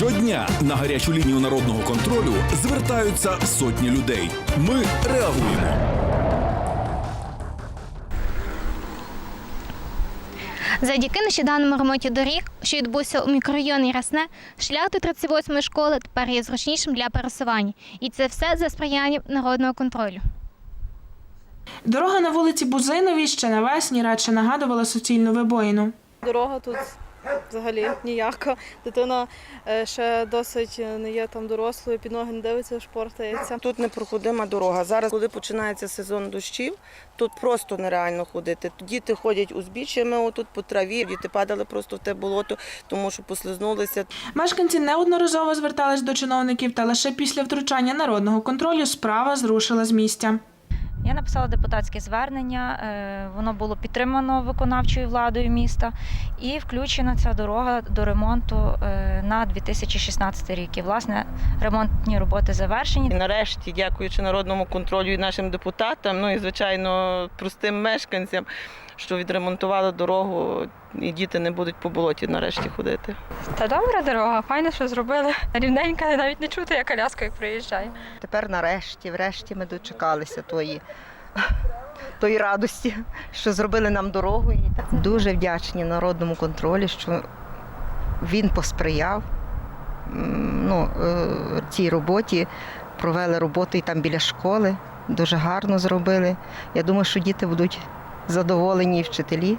Щодня на гарячу лінію народного контролю звертаються сотні людей. Ми реагуємо. Завдяки нещодавному ремонті доріг, що відбувся у мікрорайоні Рясне, шлях до 38-ї школи тепер є зручнішим для пересування. І це все за сприяння народного контролю. Дорога на вулиці Бузиновій ще навесні радше нагадувала суцільну вибоїну. Дорога тут взагалі ніяка. Дитина е, ще досить не є там дорослою, під ноги не дивиться, шпортається. Тут непроходима дорога. Зараз, коли починається сезон дощів, тут просто нереально ходити. Діти ходять узбіччями отут по траві, діти падали просто в те болото, тому що послизнулися. Мешканці неодноразово звертались до чиновників, та лише після втручання народного контролю справа зрушила з місця. Я написала депутатське звернення, е, воно було підтримано виконавчою владою міста і включена ця дорога до ремонту е, на 2016 рік. І, власне, ремонтні роботи завершені. нарешті, дякуючи народному контролю і нашим депутатам, ну і звичайно простим мешканцям, що відремонтували дорогу, і діти не будуть по болоті нарешті ходити. Та добра дорога, файно, що зробили. Рівненька, навіть не чути, як коляска як приїжджає. Тепер нарешті, врешті ми дочекалися тої, тої радості, що зробили нам дорогу. Дуже вдячні народному контролю, що він посприяв ну, е, цій роботі. Провели роботу і там біля школи. Дуже гарно зробили. Я думаю, що діти будуть задоволені і вчителі,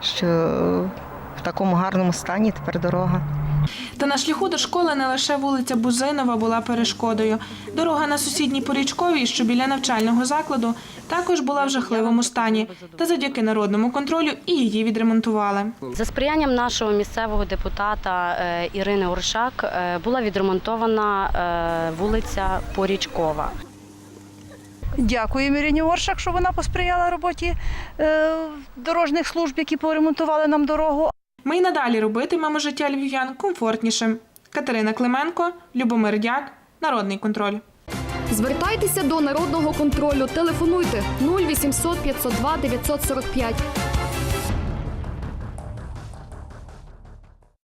що в такому гарному стані тепер дорога. Та на шляху до школи не лише вулиця Бузинова була перешкодою. Дорога на сусідній Порічковій, що біля навчального закладу, також була в жахливому стані. Та завдяки народному контролю і її відремонтували. За сприянням нашого місцевого депутата е, Ірини Оршак е, була відремонтована е, вулиця Порічкова. Дякуємо Міріні Оршак, що вона посприяла роботі е, дорожніх служб, які поремонтували нам дорогу. Ми й надалі робитимемо життя львів'ян комфортнішим. Катерина Клименко, Любомир Дяк, Народний контроль. Звертайтеся до народного контролю. Телефонуйте 0800 502 945.